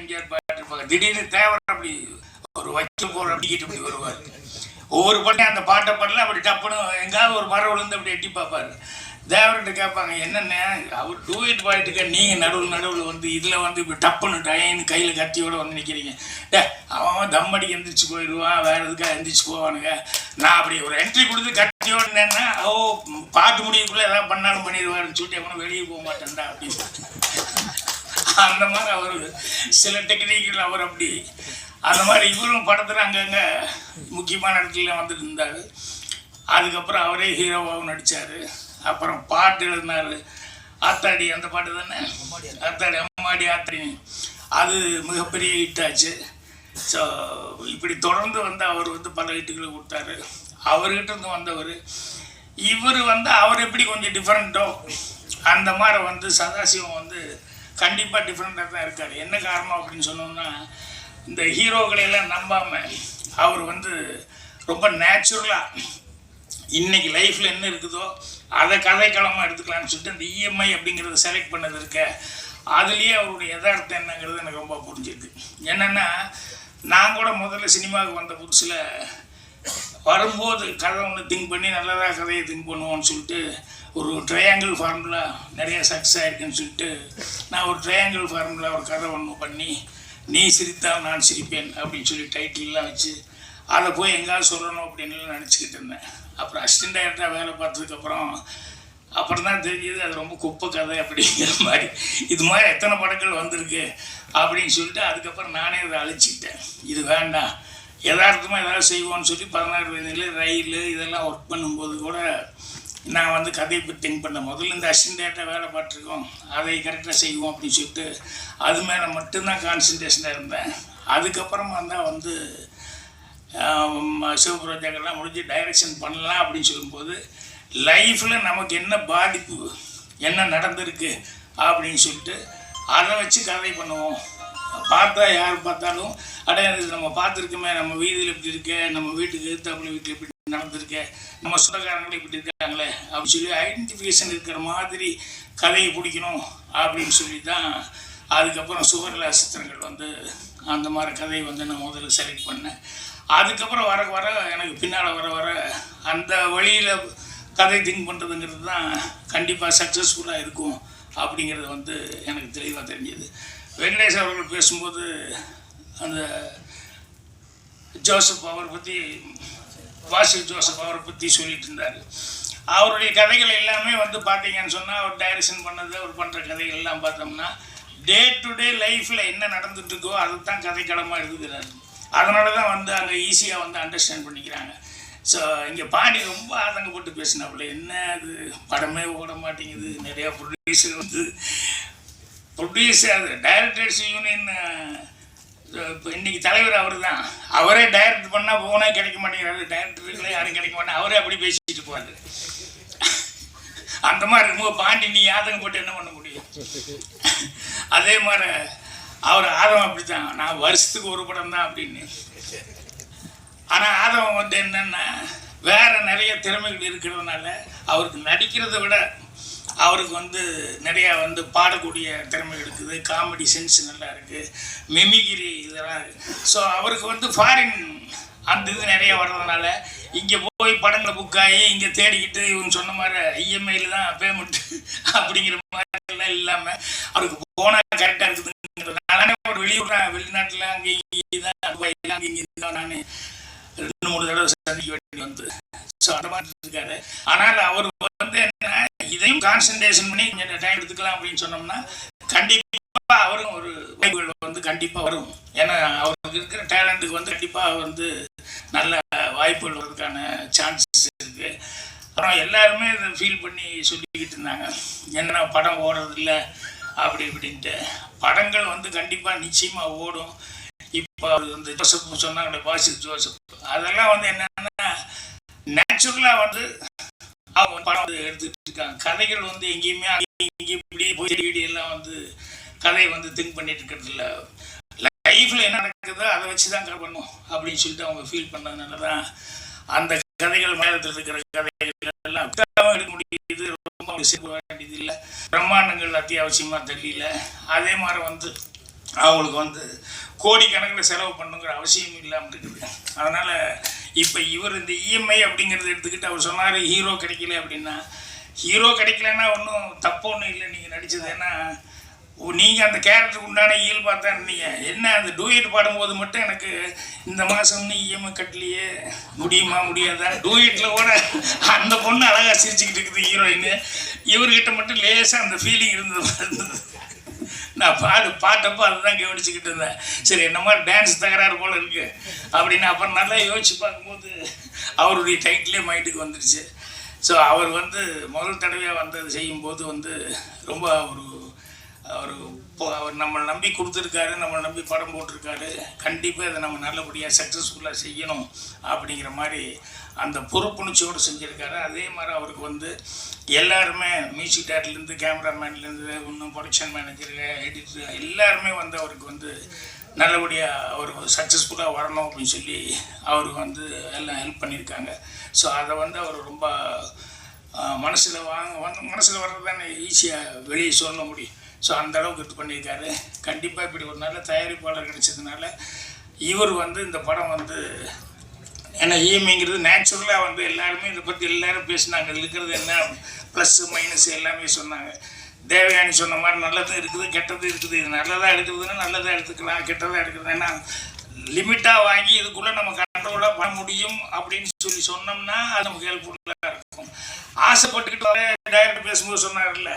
எம்ஜிஆர் பாட்டு இருப்பாங்க திடீர்னு தேவர் அப்படி ஒரு வச்சு போல் அப்படிக்கிட்டு இப்படி வருவார். ஒவ்வொரு பண்ணையும் அந்த பாட்டை பண்ணல அப்படி டப்புன்னு எங்காவது ஒரு மரம் விழுந்து அப்படி எட்டி பார்ப்பாரு. தேவர்கிட்ட கேட்பாங்க என்னென்ன அவர் டூயிட் பாயிட்டுக்க நீங்கள் நடுவில் நடுவில் வந்து இதில் வந்து இப்படி டப்புன்னு டயன்னு கையில் கத்தியோடு வந்து நிற்கிறீங்க டே அவன் அவன் தம் அடிக்க எந்திரிச்சு போயிடுவான் வேறு எதுக்காக எந்திரிச்சு போவானுங்க? நான் அப்படி ஒரு என்ட்ரி கொடுத்து கத்தியோடு என்னன்னா ஓ பாட்டு முடியக்குள்ளே எதாவது பண்ணாலும் பண்ணிடுவாருன்னு சொல்லிட்டு எவனும் வெளியே போக மாட்டேன்டா அப்படின்னு அந்த மாதிரி அவர் சில டெக்னிக்கில் அவர் அப்படி. அந்த மாதிரி இவரும் படத்தில் அங்கங்கே முக்கியமான இடத்துல வந்துட்டு இருந்தார் அதுக்கப்புறம் அவரே ஹீரோவாகவும் நடித்தார் அப்புறம் பாட்டு எழுதினார். ஆத்தாடி அந்த பாட்டு தானே? ஆத்தாடி அம்மாடி ஆத்தாடி. அது மிகப்பெரிய ஹிட் ஆச்சு. ஸோ இப்படி தொடர்ந்து வந்து அவர் வந்து பல ஹிட்டுகளை கொடுத்தாரு. அவர்கிட்ட இருந்து வந்தவர். இவர் வந்து அவர் எப்படி கொஞ்சம் டிஃப்ரெண்ட்டோ அந்த மாதிரி வந்து சதாசிவம் வந்து கண்டிப்பாக டிஃப்ரெண்ட்டாக தான் இருக்கார். என்ன காரணம் அப்படின்னு சொன்னோம்னா இந்த ஹீரோக்களையெல்லாம் நம்பாமல் அவர் வந்து ரொம்ப நேச்சுரலாக இன்றைக்கி லைஃப்பில் என்ன இருக்குதோ அதை கதைக்களமாக எடுத்துக்கலாம்னு சொல்லிட்டு அந்த இஎம்ஐ அப்படிங்கிறத செலக்ட் பண்ணது இருக்க அதுலேயே அவருடைய யதார்த்தம் என்னங்கிறது எனக்கு ரொம்ப புரிஞ்சிருக்கு. என்னென்னா நான் கூட முதல்ல சினிமாவுக்கு வந்த புதுசில் வரும்போது கதை ஒன்று திங்க் பண்ணி நல்லதாக கதையை திங்க் பண்ணுவோம்னு சொல்லிட்டு ஒரு ட்ரையாங்கிள் ஃபார்முலா நிறைய சக்ஸஸ் ஆகிருக்குன்னு சொல்லிட்டு நான் ஒரு ட்ரையாங்கிள் ஃபார்முலா ஒரு கதை ஒன்று பண்ணி நீ சிரித்தால் நான் சிரிப்பேன் அப்படின்னு சொல்லி டைட்டில்லாம் வச்சு அதை போய் எங்கேயாவது சொல்லணும் அப்படின்னு நினச்சிக்கிட்டு இருந்தேன். அப்புறம் அசிஸ்டன்ட் டைரக்டராக வேலை பார்த்ததுக்கப்புறம் அப்புறம் தான் தெரிஞ்சது அது ரொம்ப குப்பை கதை அப்படிங்கிற மாதிரி. இது மாதிரி எத்தனை படங்கள் வந்திருக்கு அப்படின்னு சொல்லிட்டு அதுக்கப்புறம் நானே அதை அழிச்சிக்கிட்டேன். இது வேண்டாம். யதார்த்தமாக ஏதாவது செய்வோம்னு சொல்லி பதினாறு வயதில் ரயில் இதெல்லாம் ஒர்க் பண்ணும்போது கூட நான் வந்து கதையை பற்றி திங்க் பண்ணேன் முதல்ல இந்த அசிண்டேட்டாக வேலை பார்த்துருக்கோம். அதை கரெக்டாக செய்வோம் அப்படின்னு சொல்லிட்டு அது மேலே மட்டும்தான் கான்சன்ட்ரேஷனாக இருந்தேன். அதுக்கப்புறமா தான் வந்து சிவபுரோஜாக்கெல்லாம் முடிஞ்சு டைரக்ஷன் பண்ணலாம் அப்படின்னு சொல்லும்போது லைஃப்பில் நமக்கு என்ன பாதிப்பு என்ன நடந்திருக்கு அப்படின்னு சொல்லிட்டு அதை வச்சு கதை பண்ணுவோம். பார்த்தா யார் பார்த்தாலும் அடைய நம்ம பார்த்துருக்கோமே நம்ம வீதியில் இப்படி இருக்க நம்ம வீட்டுக்கு எதிர்த்தாப்புல வீட்டில் இப்படி நடந்திருக்க நம்ம சொந்தக்காரங்களே இப்படி இருக்காங்களே அப்படின்னு சொல்லி ஐடென்டிஃபிகேஷன் இருக்கிற மாதிரி கதையை பிடிக்கணும் அப்படின்னு சொல்லி தான் அதுக்கப்புறம் சுவர்லா சித்திரங்கள் வந்து அந்த மாதிரி கதையை வந்து நான் முதல்ல செலக்ட் பண்ணேன். அதுக்கப்புறம் வர வர எனக்கு பின்னால் வர வர அந்த வழியில் கதை திங்க் பண்ணுறதுங்கிறது தான் கண்டிப்பாக சக்ஸஸ்ஃபுல்லாக இருக்கும் அப்படிங்கிறது வந்து எனக்கு தெளிவாக தெரிஞ்சது. வெங்கடேஷ் அவர்கள் பேசும்போது அந்த ஜோசப் அவரை பற்றி வாசில் ஜோசப் அவரை பற்றி சொல்லிட்டு இருந்தார். அவருடைய கதைகள் எல்லாமே வந்து பார்த்தீங்கன்னு சொன்னால் அவர் டைரக்ஷன் பண்ணது அவர் பண்ணுற கதைகள் எல்லாம் பார்த்தோம்னா டே டு டே லைஃப்பில் என்ன நடந்துட்டுருக்கோ அதை தான் கதைக்களமாக எழுதுகிறார் அதனால தான் வந்து அங்கே ஈஸியாக வந்து அண்டர்ஸ்டாண்ட் பண்ணிக்கிறாங்க. ஸோ இங்கே பாடி ரொம்ப ஆதங்கப்பட்டு பேசினாப்புல என்ன அது? படமே ஓட மாட்டேங்குது நிறையா ப்ரொடியூசர் வந்து ப்ரொடியூசர் அது டைரக்டர்ஸ் யூனியன் இன்றைக்கி இன்னைக்கு தலைவர் அவர் தான் அவரே டைரக்ட் பண்ணால் போனால் கிடைக்க மாட்டேங்கிறாரு. டைரக்டர்களே யாரும் கிடைக்க மாட்டேன் அவரே அப்படி பேசிட்டு போவார். அந்த மாதிரி இருக்கும்போது பாண்டி நீ ஆதங்கம் போட்டு என்ன பண்ண முடியும்? அதே மாதிரி அவர் ஆதவம் அப்படித்தான். நான் வருஷத்துக்கு ஒரு படம் தான் அப்படின்னு. ஆனால் ஆதவம் வந்து என்னென்னா வேறு நிறைய திறமைகள் இருக்கிறதுனால அவருக்கு நடிக்கிறத விட அவருக்கு வந்து நிறையா வந்து பாடக்கூடிய திறமை இருக்குது காமெடி சென்ஸ் நல்லா இருக்குது மெமிகிரி இதெல்லாம் இருக்குது ஸோ அவருக்கு வந்து ஃபாரின் அந்த இது நிறைய வர்றதுனால இங்கே போய் படங்களை புக் ஆகி இங்கே தேடிக்கிட்டு இவங்க சொன்ன மாதிரி இஎம்ஐயில் தான் பேமெண்ட் அப்படிங்கிற மாதிரி எல்லாம் இல்லாமல் அவருக்கு போனால் கரெக்டாக இருக்குதுங்கிறதுனால ஒரு வெளியூர் வெளிநாட்டில் அங்கே இங்கே தான் துபாயில் அங்கே இங்கே தான் நான் ரெண்டு மூணு தடவை சந்திக்க வேண்டி வந்து. ஸோ அந்த மாதிரி இருக்காரு. ஆனால் அவர் கான்சென்ட்ரேஷன் கான்சன்ட்ரேஷன் பண்ணி கொஞ்சம் டைம் எடுத்துக்கலாம் அப்படின்னு சொன்னோம்னா கண்டிப்பாக அவரும் ஒரு வாய்ப்புகள் வந்து கண்டிப்பாக வரும். ஏன்னா அவருக்கு இருக்கிற டேலண்ட்டுக்கு வந்து கண்டிப்பாக வந்து நல்ல வாய்ப்புகள் வர்றதுக்கான சான்சஸ் இருக்குது அப்புறம் எல்லாருமே இதை ஃபீல் பண்ணி சொல்லிக்கிட்டு இருந்தாங்க. என்ன படம் ஓடுறதில்ல? அப்படி இப்படின்ட்டு. படங்கள் வந்து கண்டிப்பாக நிச்சயமாக ஓடும். இப்போ இந்த ஜோசப் சொன்னாங்களே பாசிப் ஜோசப் அதெல்லாம் வந்து என்னென்னா நேச்சுரலாக வந்து அவங்க படம் வந்து எடுத்துட்டு இருக்காங்க. கதைகள் வந்து எங்கேயுமே அங்கேயும் இப்படி போய் தேடி எல்லாம் வந்து கதையை வந்து திங்க் பண்ணிட்டு இருக்கிறது இல்லை. லைஃப்பில் என்ன நடக்குதோ அதை வச்சு தான் கதை பண்ணும் அப்படின்னு சொல்லிட்டு அவங்க ஃபீல் பண்ணதுனால தான் அந்த கதைகள் மேலத்தில் இருக்கிற கதைகள் எல்லாம் எடுக்க முடியுது. ரொம்ப சேர்க்க வேண்டியது இல்லை. பிரம்மாண்டங்கள் அத்தியாவசியமாக தெரியல. அதே மாதிரி வந்து அவங்களுக்கு வந்து கோடிக்கணக்கில் செலவு பண்ணுங்கிற அவசியம் இல்லாமல் இருக்குது. அதனால் இப்போ இவர் இந்த இஎம்ஐ அப்படிங்கிறத எடுத்துக்கிட்டு அவர் சொன்னார் ஹீரோ கிடைக்கல அப்படின்னா ஹீரோ கிடைக்கலன்னா ஒன்றும் தப்பு ஒன்றும் இல்லை நீங்கள் நடித்தது ஏன்னா நீங்கள் அந்த கேரக்டருக்கு உண்டான இயல்பாக தான் இருந்தீங்க. என்ன அந்த டூயட் பாடும்போது மட்டும் எனக்கு இந்த மாதம் இஎம்ஐ கட்டலையே முடியுமா முடியாதா? டூயட்டில் கூட அந்த பொண்ணு அழகாக சிரிச்சுக்கிட்டு இருக்குது ஹீரோயின். இவர்கிட்ட மட்டும் லேசாக அந்த ஃபீலிங் இருந்தது இருந்தது. நான் பாடு பாட்டப்போ அதுதான் கவனிச்சுக்கிட்டு இருந்தேன். சரி என்ன மாதிரி டான்ஸ் தகராறு போல இருக்கு. அப்படின்னு அப்புறம் நல்லா யோசிச்சு பார்க்கும்போது அவருடைய டைட்டிலே மைண்டுக்கு வந்துடுச்சு ஸோ அவர் வந்து முதல் தடவையாக வந்தது செய்யும்போது வந்து ரொம்ப ஒரு அவர் இப்போ அவர் நம்மளை நம்பி கொடுத்துருக்காரு நம்மளை நம்பி படம் போட்டிருக்காரு. கண்டிப்பாக அதை நம்ம நல்லபடியாக சக்ஸஸ்ஃபுல்லாக செய்யணும் அப்படிங்கிற மாதிரி அந்த பொறுப்புணர்ச்சியோடு செஞ்சுருக்காரு. அதே மாதிரி அவருக்கு வந்து எல்லாருமே மியூசிக் டேரக்டர்லேருந்து கேமராமேன்லேருந்து இன்னும் ப்ரொடக்ஷன் மேனேஜர் எடிட்டர் எல்லாருமே வந்து அவருக்கு வந்து நல்லபடியாக அவர் சக்ஸஸ்ஃபுல்லாக வரணும் அப்படின்னு சொல்லி அவருக்கு வந்து எல்லாம் ஹெல்ப் பண்ணியிருக்காங்க. ஸோ அதை வந்து அவர் ரொம்ப மனசில் வாங்க வந்து மனசில் வர்றது தானே ஈஸியாக வெளியே சொல்ல முடியும். ஸோ அந்த அளவுக்கு இது பண்ணியிருக்காரு. கண்டிப்பாக இப்படி ஒரு நல்ல தயாரிப்பாளர் கிடைச்சதுனால இவர் வந்து இந்த படம் வந்து ஏன்னா இஎம்ஐங்கிறது நேச்சுரலாக வந்து எல்லாருமே இதை பற்றி எல்லாரும் பேசினாங்க. இருக்கிறது என்ன? ப்ளஸ்ஸு மைனஸ் எல்லாமே சொன்னாங்க. தேவயானி சொன்ன மாதிரி நல்லதும் இருக்குது கெட்டதும் இருக்குது. இது நல்லதாக எடுக்கிறதுன்னா நல்லதாக எடுத்துக்கலாம் கெட்டதாக எடுக்கிறது ஏன்னா லிமிட்டாக வாங்கி இதுக்குள்ளே நம்ம கண்ட்ரோலாக பண்ண முடியும் அப்படின்னு சொல்லி சொன்னோம்னா அது நமக்கு ஹெல்ப்ஃபுல்லாக இருக்கும். ஆசைப்பட்டுக்கிட்டு டைரக்டர் பேசும்போது சொன்னார்ல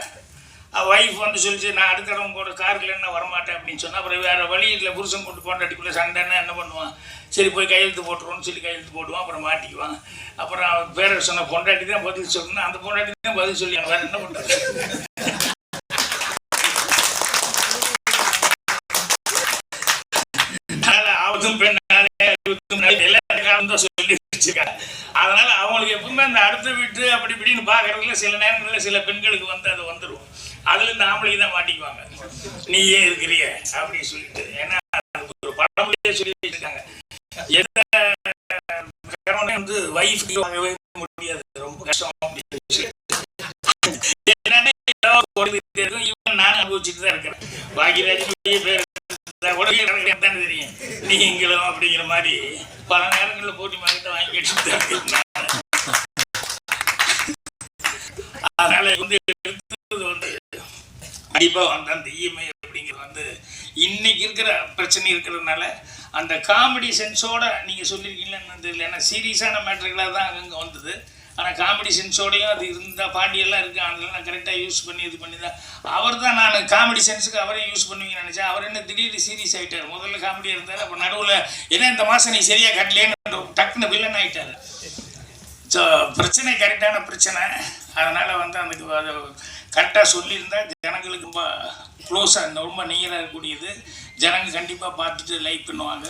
ஒய்ஃப் வந்து சொல்லிச்சு நான் அடுத்த தடவை கூட காரில் என்ன வரமாட்டேன் அப்படின்னு சொன்னால் அப்புறம் வேறு வழி இல்லை புருஷன் கொண்டு கொண்டாட்டிக்குள்ளே சண்டைன்னா என்ன பண்ணுவான்? சரி போய் கையெழுத்து போட்டுருவோம்னு சொல்லி கையெழுத்து போட்டுவான் அப்புறம் மாட்டிக்குவான். அப்புறம் பேர சொன்ன பொண்டாட்டி தான் பதில் சொல்லணும். அந்த பொண்டாட்டி தான் பதில் சொல்லி வேறு என்ன பண்ணுறது அதனால சொல்லி அவங்களுக்கு எப்பவுமே அந்த அடுத்த வீட்டு அப்படி இப்படின்னு பாக்குறதுல சில நேரங்களில் சில பெண்களுக்கு வந்து அது வந்துடும் அதுல இந்த ஆம்பளைக்கு தான் மாட்டிக்குவாங்க. நீ ஏன் இருக்கிறிய அப்படின்னு சொல்லிட்டு. ஏன்னா அது ஒரு பழமொழியே சொல்லி வச்சிருக்காங்க எந்த கணவனே வந்து வைஃப் வாங்கவே முடியாது. ரொம்ப கஷ்டம் அப்படின்னு சொல்லி இவன் நானும் அனுபவிச்சுட்டு தான் இருக்கிறேன். பாக்கியராஜ் பெரிய பேர் உடனே எனக்கு தானே தெரியும். நீங்களும் அப்படிங்கிற மாதிரி பல நேரங்களில் போட்டி மாதிரி வாங்கி கேட்டு தான் அதனால வந்து கண்டிப்பாக வந்து அந்த இஎம்ஐ அப்படிங்கிறது வந்து இன்னைக்கு இருக்கிற பிரச்சனை இருக்கிறதுனால அந்த காமெடி சென்ஸோட நீங்கள் சொல்லியிருக்கீங்கன்னு தெரியல. ஏன்னா சீரியஸான மேட்ருகளாக தான் அங்கங்கே வந்தது. ஆனால் காமெடி சென்ஸோடையும் அது இருந்தால் பாண்டியெல்லாம் இருக்குது அதெல்லாம் நான் கரெக்டாக யூஸ் பண்ணி இது பண்ணி தான் அவர் தான் நான் காமெடி சென்ஸுக்கு அவரே யூஸ் பண்ணுவீங்கன்னு நினச்சேன். அவர் என்ன திடீர்னு சீரியஸ் ஆகிட்டார் முதல்ல காமெடியாக இருந்தார். அப்போ நடுவில் ஏன்னா இந்த மாதம் நீ சரியாக கட்டலேன்னு டக்குன்னு வில்லன் ஆகிட்டார் ஸோ பிரச்சனை கரெக்டான பிரச்சனை. அதனால் வந்து அந்த அதை கரெக்டாக சொல்லியிருந்தால் ஜனங்களுக்கு ரொம்ப க்ளோஸாக ரொம்ப நீராக இருக்கக்கூடியது. ஜனங்க கண்டிப்பாக பார்த்துட்டு லைக் பண்ணுவாங்க.